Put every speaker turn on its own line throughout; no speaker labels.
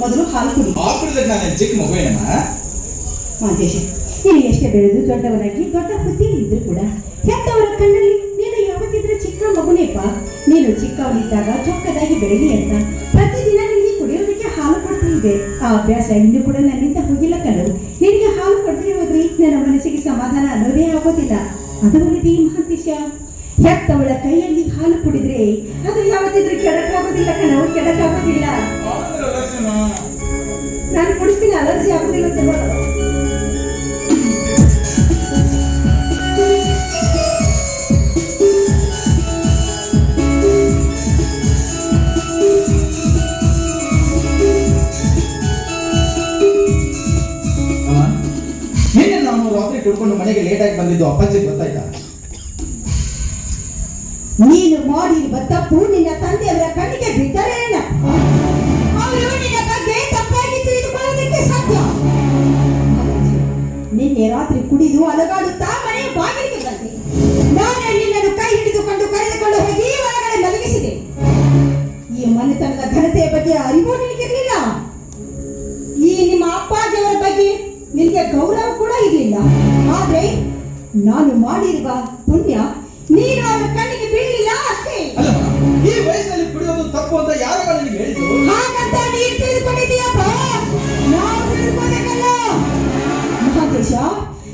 ಮೊದಲು ಹಾಲು ಕುಡಿ.
ನಾನು ಚಿಕ್ಕ ಮಗುವೇನಮ್ಮ
ಮಾದೇಶ ನೀನು ಎಷ್ಟೇ ಬೆಳೆದು ದೊಡ್ಡವನಾಗಿ ದೊಡ್ಡ ಹುದ್ದೆಯಲ್ಲಿ ಇದ್ರು ಕೂಡ ಹೆತ್ತವರ ಕಣ್ಣಲ್ಲಿ ನೀನು ಯಾವತ್ತಿದ್ರೆ ಚಿಕ್ಕ ಮಗುನೇಪ ನೀನು ಚಿಕ್ಕವನಿದ್ದಾಗ ಚೊಕ್ಕದಾಗಿ ಬೆಳಗಿ ಅಂತ ಪ್ರತಿದಿನ ನಿನಗೆ ಕುಡಿಯೋದಕ್ಕೆ ಹಾಲು ಕೊಡ್ತಾ ಇದೆ ಆ ಅಭ್ಯಾಸ ಇನ್ನೂ ಕೂಡ ನನ್ನಿಂದ ಹೋಗಿಲ್ಲ ಕಣು. ನಿನಗೆ ಹಾಲು ಕೊಡದೇ ಹೋದ್ರೆ ನನ್ನ ಮನಸ್ಸಿಗೆ ಸಮಾಧಾನ ಅನ್ನೋದೇ ಆಗೋದಿಲ್ಲ. ಅದು ಅಲ್ಲದೆ ಮಹಾಂತೇಶ ಹೆತ್ತವಳ ಕೈಯಲ್ಲಿ ಹಾಲು ಕುಡಿದ್ರೆ ಅದು ಯಾವತ್ತಿದ್ರೂ ಕೆಡಕಾಗೋದಿಲ್ಲ ಕಣವು ಕೆಡಕಾಗೋದಿಲ್ಲ. ನಾನು ಕುಡಿಸ್ತೀನಿ ಅಲರ್ಜಿ ಆಗುದಿಲ್ಲ ಅಂತ
ನಾನು ರಾತ್ರಿ ಕುಡ್ಕೊಂಡು ಮನೆಗೆ ಲೇಟಾಗಿ ಬಂದಿದ್ದು ಅಪ್ಪಾಜಿ ಗೊತ್ತಾಯ್ತಾ?
ನೀನು ಮಾಡಿರುವ ತಪ್ಪು ನಿನ್ನ ತಂದೆಯವರ ಕಣ್ಣಿಗೆ ಬಿದ್ದರೆ ನಿನ್ನೆ ರಾತ್ರಿ ಕುಡಿದು ಅಲಗಾಡುತ್ತಾ ಮನೆಯ ಬಾಗಿಲಿಗೆ ಬಂದೆ. ನಾನು ನಿನ್ನನ್ನು ಕೈ ಹಿಡಿದುಕೊಂಡು ಕರೆದುಕೊಂಡು ಹೋಗಿ ಒಳಗಡೆ ಮಲಗಿಸಿದೆ. ಈ ಮನೆತನದ ಘನತೆಯ ಬಗ್ಗೆ ಅರಿವು ನಿನಗಿರಲಿಲ್ಲ? ಈ ನಿಮ್ಮ ಅಪ್ಪಾಜಿಯವರ ಬಗ್ಗೆ ನಿನಗೆ ಗೌರವ ಕೂಡ ಇರಲಿಲ್ಲ. ಆದ್ರೆ ನಾನು ಮಾಡಿರುವ ಪುಣ್ಯ ನೀನು ಅವರ ಕಣ್ಣಿಗೆ ಬೀಳಲಿಲ್ಲ ಅಷ್ಟೇ.
ಈ ವಯಸ್ಸಲ್ಲಿ ಕುಡಿಯೋದು ತಪ್ಪು ಅಂತ ಯಾರು ನಿನಗೆ ಹೇಳಿದ್ರು
ಹಾಗಂತ ನೀನು ತಿಳಿದುಕೊಂಡಿದ್ದೀಯಪ್ಪ? ನಾವು ತಿಳಿದುಕೋಬೇಕಲ್ಲ ಮಹಾದೇಶ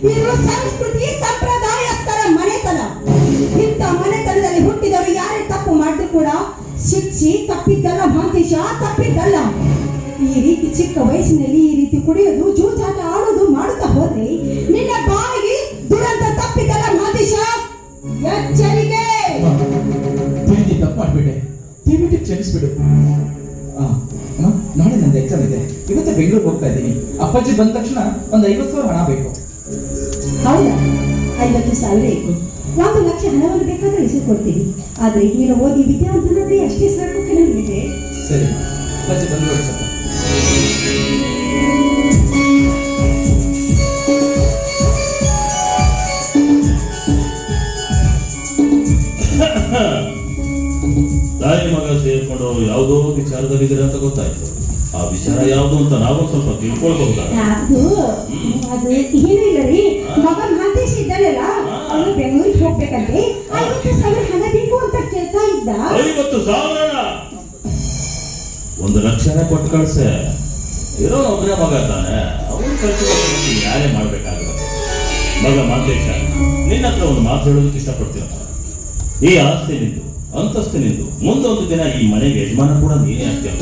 ಇದು ಸಂಸ್ಕೃತಿ, ಸಂಪ್ರದಾಯಸ್ಥರ ಮನೆತನ. ಇಂಥ ಮನೆತನದಲ್ಲಿ ಹುಟ್ಟಿದವರು ಯಾರೇ ತಪ್ಪು ಮಾಡಿದ್ರು ಕೂಡ ಶಿಕ್ಷಿ, ತಪ್ಪಿದ್ದಲ್ಲ ಮಹಾದೇಶ ತಪ್ಪಿದ್ದಲ್ಲ. ಈ ರೀತಿ ಚಿಕ್ಕ ವಯಸ್ಸಿನಲ್ಲಿ ಈ ರೀತಿ ಕುಡಿಯೋದು, ಜೂಜಾಟ ಆಡೋದು, ಮಾಡುತ್ತಾ ಹೋದ್ರೆ ನಿನ್ನ ಬಾಯಿಗೆ ದುರಂತ ತಪ್ಪಿದ್ದಲ್ಲ ಮಹಾದೇಶ ಎಚ್ಚರಿಕೆ.
ತಪ್ಪು ಕ್ಷಮಿಸ್ಬಿಡು. ಬೆಂಗಳೂರಿಗೆ ಹೋಗ್ತಾ ಇದ್ದೀನಿ. ಅಪ್ಪಾಜಿ ಬಂದ ತಕ್ಷಣ ಒಂದು ಐವತ್ತು ಸಾವಿರ ಹಣ ಬೇಕು.
ಹೌದಾ? ಐವತ್ತು ಸಾವಿರ ಇತ್ತು ಒಂದು ಲಕ್ಷ ಹಣವನ್ನು ಬೇಕಾದ್ರೆ ಇಸಿಕೊಡ್ತೀನಿ. ಆದ್ರೆ ನೀನು ಓದಿ ವಿದ್ಯಾವಂತನಾದ್ರೆ ಅಷ್ಟೇ ಸಾಕು ಕೆಲವಿದೆ
ಸರಿ ಅಪ್ಪಾಜಿ ಬಂದು
ತಾಯಿ ಮಗ ಸೇರ್ಕೊಂಡು ಯಾವುದೋ ವಿಚಾರದಲ್ಲಿದ್ದೀರ ಅಂತ ಗೊತ್ತಾಯ್ತು. ಆ ವಿಚಾರ ಯಾವುದು ಅಂತ ನಾವು ಸ್ವಲ್ಪ ತಿಳ್ಕೊಳ್ಬಹುದಾ?
ಅದು ಅದು ಏನಿಲ್ಲ ರೀ. ಮಗ ಮಹಂತೇಶ್ ಇದ್ದಾನಲ್ಲ ಅವನು ಬೆಂಗಳೂರಿಗೆ ಹೋಗ್ಬೇಕಂತೆ. ಐವತ್ತು ಸಾವಿರ ಹಣ ಬೇಕು ಅಂತ ಕೇಳ್ತಾ ಇದ್ದ.
ಐವತ್ತು ಸಾವಿರ ಒಂದು ಲಕ್ಷನೇ ಕೊಟ್ಟು ಕಳ್ಸೆ. ಇರೋ ಒಬ್ಬನೇ ಮಗ ತಾನೆ. ಅವನು ಖರ್ಚು ಯಾರೇ ಮಾಡ್ಬೇಕಾಗುತ್ತೆ ಮಗ ಮಾತೇಶ ನಿನ್ನ ಹತ್ರ ಒಂದು ಮಾತು ಹೇಳೋದಕ್ಕೆ ಇಷ್ಟಪಡ್ತೀನಪ್ಪ. ಈ ಆಸ್ತಿ ನಿಂದು. ಅಂತಸ್ತು ನಿಂದು ಮುಂದೊಂದು ದಿನ ಈ ಮನೆಗೆ ಯಜಮಾನ ಕೂಡ ನೀನೇ ಹಾಗೆ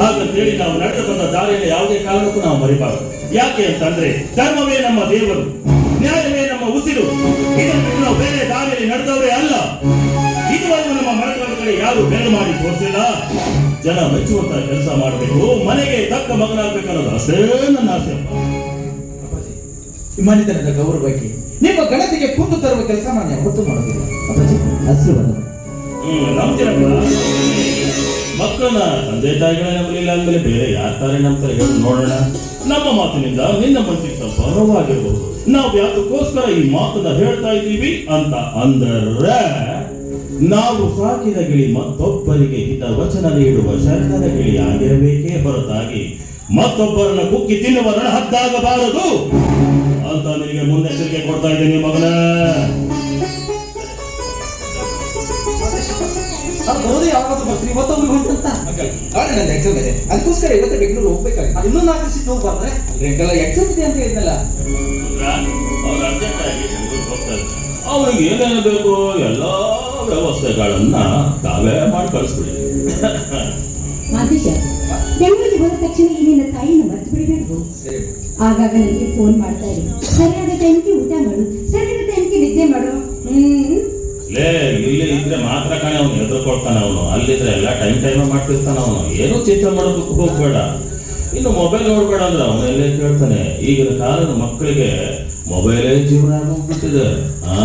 ಹಾಗಂತೇಳಿ ನಾವು ನಡೆದು ಬಂದ ದಾರಿಯಲ್ಲಿ ಯಾವುದೇ ಕಾರಣಕ್ಕೂ ನಾವು ಮರಿಬಾರದು. ಯಾಕೆ ಅಂತಂದ್ರೆ, ಧರ್ಮವೇ ನಮ್ಮ ದೇವರು, ನ್ಯಾಯವೇ ನಮ್ಮ ಉಸಿರು. ಇದನ್ನು ನಾವು ಬೇರೆ ದಾರಿಯಲ್ಲಿ ನಡೆದವರೇ ಅಲ್ಲ. ಇದುವರೆಗೂ ನಮ್ಮ ಮನೆಗಳ ಕಡೆ ಯಾರು ಬೆರಳು ಮಾಡಿ ತೋರಿಸಿಲ್ಲ. ಜನ ಮೆಚ್ಚುವಂತ ಕೆಲಸ ಮಾಡಬೇಕು. ಮನೆಗೆ ತಕ್ಕ ಮಗನಾಗ್ಬೇಕು ಅನ್ನೋದು ಅಷ್ಟೇ ನನ್ನ ಆಸೆ
ಮನೆತನದ ಗೌರವಕ್ಕೆ ನಿಮ್ಮ ಗಣತಿಗೆ ಕುಂದು ತರುವ ಕೆಲಸ ನಾನು ಯಾವತ್ತೂ ಮಾಡೋದಿಲ್ಲ. ಅಪ್ಪಾಜಿ ಆಶೀರ್ವಾದ
ಹ್ಮ್ ನಂಬ್ತೀರಪ್ಪ ಮಕ್ಕಳನ್ನ ತಂದೆ ತಾಯಿಗಳೇ ನಂಬಲಿಲ್ಲ ಅಂದ್ಮೇಲೆ ಬೇರೆ ಯಾರ ತಾರೆ ನಂಬ್ತಾರೆ ಹೇಳಿ ನೋಡೋಣ. ನಮ್ಮ ಮಾತಿನಿಂದ ನಿನ್ನ ಮನಸ್ಸಿಗೆ ಬರವಾಗಿರಬಹುದು ನಾವು ಯಾವುದಕ್ಕೋಸ್ಕರ ಈ ಮಾತನ್ನ ಹೇಳ್ತಾ ಇದ್ದೀವಿ ಅಂತ ಅಂದರೆ, ನಾವು ಸಾಕಿದ ಗಿಳಿ ಮತ್ತೊಬ್ಬರಿಗೆ ಹಿತ ವಚನ ನೀಡುವ ಶರಣದ ಗಿಳಿ ಆಗಿರಬೇಕೇ ಹೊರತಾಗಿ ಮತ್ತೊಬ್ಬರನ್ನ ಕುಕ್ಕಿ ತಿನ್ನುವ ಹದ್ದಾಗಬಾರದು ಅಂತ ನಿನಗೆ ಮುನ್ನೆಚ್ಚರಿಕೆ ಕೊಡ್ತಾ ಇದ್ದೀನಿ ಮಗನ.
ನಂದು ಎಕ್ಸಾಮ್ ಇದೆ. ಅದಕ್ಕೋಸ್ಕರ ಇವತ್ತು ಬೆಂಗಳೂರು ಹೋಗ್ಬೇಕಾಗಿತ್ತು.
ಇನ್ನೊಂದು ನಾಲ್ಕು ಸೀಟ್ ಹೋಗ್ಬಾರ್ದ್ರೆ?
ರೆಂಟಲ್ಲ ಎಕ್ಸಾಮ್ ಇದೆ ಅಂತ ಹೇಳಿದ್ನಲ್ಲ.
ಅವ್ರು ಅರ್ಜೆಂಟ್ ಆಗಿ ಬೆಂಗಳೂರಿಗೆ ಹೋಗ್ತಾ ಇದ್ದಾರೆ. ಅವ್ರಿಗೆ ಏನೇನು ಬೇಕು? ಎಲ್ಲ ವ್ಯವಸ್ಥೆಗಳನ್ನ ತಾವೇ ಮಾಡಿ ಕಳಿಸ್ಬಿಡಿ
ಮಾದೇಶ ಬೆಂಗಳೂರಿಗೆ ಹೋದ ತಕ್ಷಣ ನಿನ್ನ ತಾಯಿನ ಮರ್ತು ಬಿಡಬೇಕು ಆಗಾಗ ನನಗೆ ಫೋನ್ ಮಾಡ್ತಾ ಇರಿ. ಸರಿಯಾದ ಟೈಮ್ಗೆ ಊಟ ಮಾಡು. ಸರಿಯಾದ
ಇಲ್ಲಿ ಇದ್ರೆ ಮಾತ್ರ ಕಣೆ ಅವನು ಹೆದರ್ಕೊಳ್ತಾನೆ ಅವನು. ಅಲ್ಲಿದ್ರೆ ಎಲ್ಲ ಟೈಮ್ ಟೈಮ್ ಮಾಡ್ತಿರ್ತಾನೆ ಅವನು. ಏನೂ ಚಿಂತೆ ಮಾಡೋದಕ್ಕೆ ಹೋಗ್ಬೇಡ. ಇನ್ನು ಮೊಬೈಲ್ ನೋಡ್ಬೇಡ ಅಂದ್ರೆ ಅವನೆಲ್ಲೇ ಕೇಳ್ತಾನೆ ಈಗಿನ ಕಾಲದ ಮಕ್ಕಳಿಗೆ ಮೊಬೈಲೇ ಜೀವನ ಆಗೋಗ್ಬಿಟ್ಟಿದೆ. ಹಾ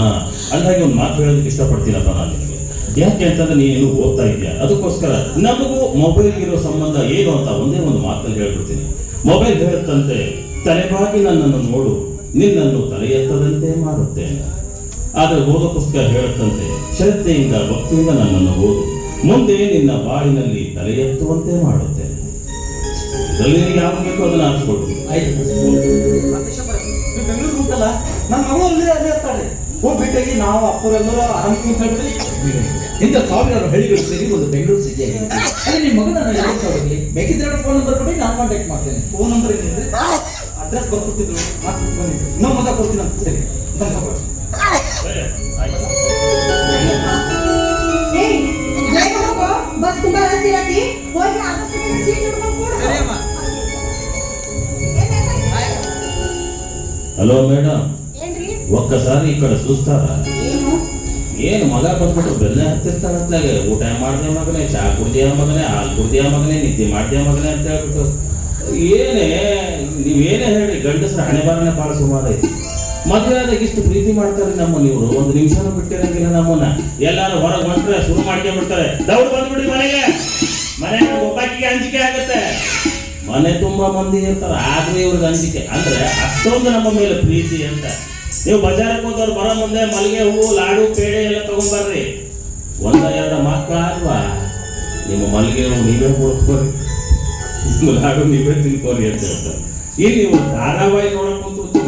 ಹಂಗಾಗಿ ಒಂದು ಮಾತು ಹೇಳೋದಕ್ಕೆ ಇಷ್ಟಪಡ್ತೀನಪ್ಪ ನಾನು ಯಾಕೆ ಅಂತಂದ್ರೆ ನೀನು ಓದ್ತಾ ಇದೆಯಾ ಅದಕ್ಕೋಸ್ಕರ ನಮಗೂ ಮೊಬೈಲ್ ಇರೋ ಸಂಬಂಧ ಏನು ಅಂತ ಒಂದೇ ಒಂದು ಮಾತಲ್ಲಿ ಹೇಳ್ಬಿಡ್ತೀನಿ. ಮೊಬೈಲ್ ಹೇಳುತ್ತಂತೆ, ತಲೆಬಾಗಿ ನನ್ನನ್ನು ನೋಡು. ನಿನ್ನನ್ನು ತಲೆ ಎತ್ತದಂತೆ ಮಾಡುತ್ತೇನೆ. ಆದರೆ ಓದೋ ಪುಸ್ತಕ ಹೇಳುತ್ತಂತೆ ಶ್ರದ್ಧೆಯಿಂದ ಭಕ್ತಿಯಿಂದ ನನ್ನನ್ನು ಓದು. ಮುಂದೆ ನಿನ್ನ ಬಾಳಿನಲ್ಲಿ ತಲೆ ಎತ್ತುವಂತೆ ಮಾಡುತ್ತೇನೆ. ಇದರಲ್ಲಿ ನಿನಗೆ ಯಾವ ಬೇಕೋ ಅದನ್ನ
ಬೆಂಗಳೂರು ಉಂಟಲ್ಲ ನನ್ನ ಮಗಳು ಅದೇ ಇರ್ತಾಳೆ. ಹೋಗಿ ನಾವು ಅಪ್ಪರೆಲ್ಲರೂ
ಇಂಥ ಸಾವಿರಾರು ಹಳ್ಳಿಗಳು ಸೇರಿ ಒಂದು ಬೆಂಗಳೂರು ಸಿಟಿ ಆಗಿದೆ. ಅಲ್ಲಿ ನಿಮ್ಮ ಮಗನ ಹೋಗಲಿ ಬೇಕಿದ್ರೆ ಫೋನ್ ನಂಬರ್ ಕೊಡಿ ನಾನು ಕಾಂಟ್ಯಾಕ್ಟ್ ಮಾಡ್ತೇನೆ.
ಫೋನ್ ನಂಬರ್ ಏನಿದೆ? ಅಡ್ರೆಸ್ ಬರ್ಕೊಡ್ತಿದ್ರು. ಮಾತು ಬಂದಿದ್ರು ಇನ್ನೊಂದು ಮಗ ಕೊಡ್ತೀನಿ ಅಂತ. ಸರಿ ಬಂದ್
ಬಸ್ ತುಂಬಾ ರಶ್ ಇರತ್ತಿ ಹೋಗಿ ಆದಷ್ಟು ಸೀಟ್ ಹಿಡ್ಕೊಂಡು ಕೂಡು.
ಹಲೋ ಮೇಡಮ್ ಒಕ್ಕಸಾರಿ ಈ ಕಡೆ ಸುಸ್ತಾರ
ಏನು?
ಏನು ಮಗ ಬಂದ್ಬಿಟ್ಟು ಬೆಲ್ಲ ಹತ್ತಿರ್ತಾನತ್ಲಾಗೆ ಊಟ ಮಾಡ್ದೆ ಮಗನೇ ಚಾ ಕುಡ್ದಿಯ ಮಗನೇ ಹಾಲು ಕುಡ್ದಿಯ ಮಗನೇ ನಿದ್ದೆ ಮಾಡ್ದೆ ಮಗನೇ ಅಂತ ಹೇಳ್ಬಿಟ್ಟು. ಏನೇ ನೀವೇನೇ ಹೇಳಿ ಗಂಡಸರ ಹಣೆ ಬಾರನೇ ಭಾಳ ಸುಮಾರು ಐತಿ. ಮದುವೆ ಆದಾಗ ಇಷ್ಟು ಪ್ರೀತಿ ಮಾಡ್ತಾರೆ ನಮ್ಮನ್ನ ಇವರು. ಒಂದು ನಿಮಿಷನೂ ಬಿಟ್ಟಿರಂಗಿಲ್ಲ ನಮ್ಮನ್ನ. ಎಲ್ಲಾರು ಹೊರಗೆ ಹೊಂಟ್ರೆ ಶುರು ಮಾಡ್ಕೊಂಡ್ಬಿಡ್ತಾರೆ. ದೌಡ್ ಬಂದ್ಬಿಡಿ ಮನೆಗೆ. ಮನೆಗೆ ಒಬ್ಬಾಕಿಗೆ ಅಂಜಿಕೆ ಆಗುತ್ತೆ. ಮನೆ ತುಂಬಾ ಮಂದಿ ಇರ್ತಾರೆ. ಆದ್ರೆ ಇವ್ರಿಗೆ ಅಂಜಿಕೆ. ಅಂದ್ರೆ ಅಷ್ಟೊಂದು ನಮ್ಮ ಮೇಲೆ ಪ್ರೀತಿ ಅಂತ. ನೀವು ಬಜಾರಕ್ಕೆ ಹೋದವ್ರು ಬರೋ ಮುಂದೆ ಮಲ್ಲಿಗೆ ಹೂವು ಲಾಡು, ಪೇಡೆ ಎಲ್ಲ ತಗೊಂಡ್ಬರ್ರಿ. ಒಂದ, ಎರಡು ಮಕ್ಕಳ ಅಲ್ವಾ? ನಿಮ್ಮ ಮಲ್ಲಿಗೆ ಹೂವು ನೀವೇ ನಿಮ್ಮ ಲಾಡು ನೀವೇ ತಿನ್ಕೋರಿ ಅಂತ ಹೇಳ್ತಾರೆ. ಇಲ್ಲಿ ನೀವು ಧಾರಾವಾಹಿ ನೋಡಕ್ ಕುಂತು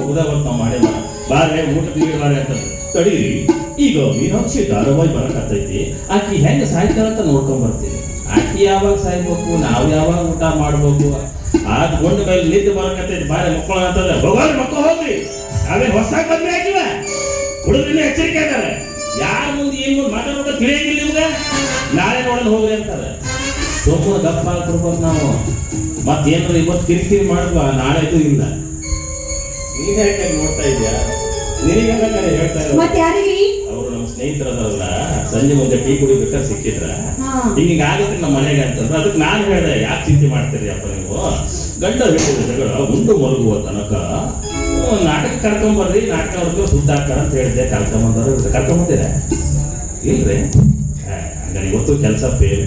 ಮಾಡೇ ಮಾಡ ಬಾರೆ, ಊಟ ತಿಳಿ ಬಾರೆ ಅಂತ. ತಡೀರಿ. ಈಗ ಮೀನಾಕ್ಷಿ ಧಾರಾವಾಹಿ ಬರಕತ್ತೈತಿ. ಆಕಿ ಹೆಂಗ ಸಾಯ್ತಾಳ ಅಂತ ನೋಡ್ಕೊಂಡ್ ಬರ್ತೀನಿ. ಆಕಿ ಯಾವಾಗ ಸಾಯ್ಬೇಕು, ನಾವು ಯಾವಾಗ ಊಟ ಮಾಡ್ಬೇಕು? ಆ ಗೊಂಡ ಮೇಲೆ ನಿದ್ದೆ ಬರಕತ್ತೈತಿ. ಬಾರೆ ಮಕ್ಕಳ ಅಂತಂದ್ರೆ, ಭಗವಾನ್, ಮಕ್ಕಳು ಹೋಗ್ರಿ ಅದೇ ಹೊಸ ಬಂದ್ರೆ ಹಾಕಿವ ಹುಡುಗರಿನ ಎಚ್ಚರಿಕೆ ಅದಾರೆ ಯಾರ ಮುಂದೆ, ಏನ್ ಮುಂದೆ ಮಾತಾಡೋದು ತಿಳಿಯಂಗಿಲ್ಲ ನಿಮ್ಗೆ ನಾಳೆ ನೋಡೋಣ ಹೋಗ್ರಿ ಅಂತಾರೆ. ಸೋಮ ದಪ್ಪ ಕೊಡ್ಬೋದು ನಾವು ಮತ್ತೇನಾರ ಇವತ್ತು ಕಿರಿಕಿರಿ ಮಾಡುವ ನಾಳೆದು ಇಲ್ಲ. ನೀನ್ ಯಾಕೆ ನೋಡ್ತಾ ಇದೀಯಾ ನಿನಗೆಲ್ಲ ಕರೆ ಹೇಳ್ತಾ ಇರೋದು
ಮತ್ತೆ ಯಾರಿಗೆ?
ಅವರು ನಮ್ಮ ಸ್ನೇಹಿತರದಲ್ಲ ಸಂಜೆ ಮುಂದೆ ಟೀ ಕುಡಿಬೇಕಾದ್ರೆ ಸಿಕ್ಕಿದ್ರ. ಹಿಂಗ ಆಗುತ್ತೆ ನಮ್ಮ ಮನೆಗೆ ಅಂತಂದ್ರೆ ಅದಕ್ಕೆ ನಾನು ಹೇಳ್ದೆ ಯಾಕೆ ಚಿಂತೆ ಮಾಡ್ತೀರಿ ಅಪ್ಪ ನೀವು? ಗಂಡ ಜಗಳ ಉಂಟು ಮಲಗುವ ತನಕ. ನಾಟಕ ಕರ್ಕೊಂಬರ್ರಿ ನಾಟಕ ಅವ್ರಿಗೆ ಸುದ್ದ ಹಾಕ್ತಾರ ಅಂತ ಹೇಳಿದೆ ಕರ್ಕೊಂಬಂದ್ರೆ ಕರ್ಕೊಂಬಂದಿರ ಇಲ್ರಿ? ಹಂಗಾರೆ ಇವತ್ತು ಕೆಲಸ ಬೇರೆ.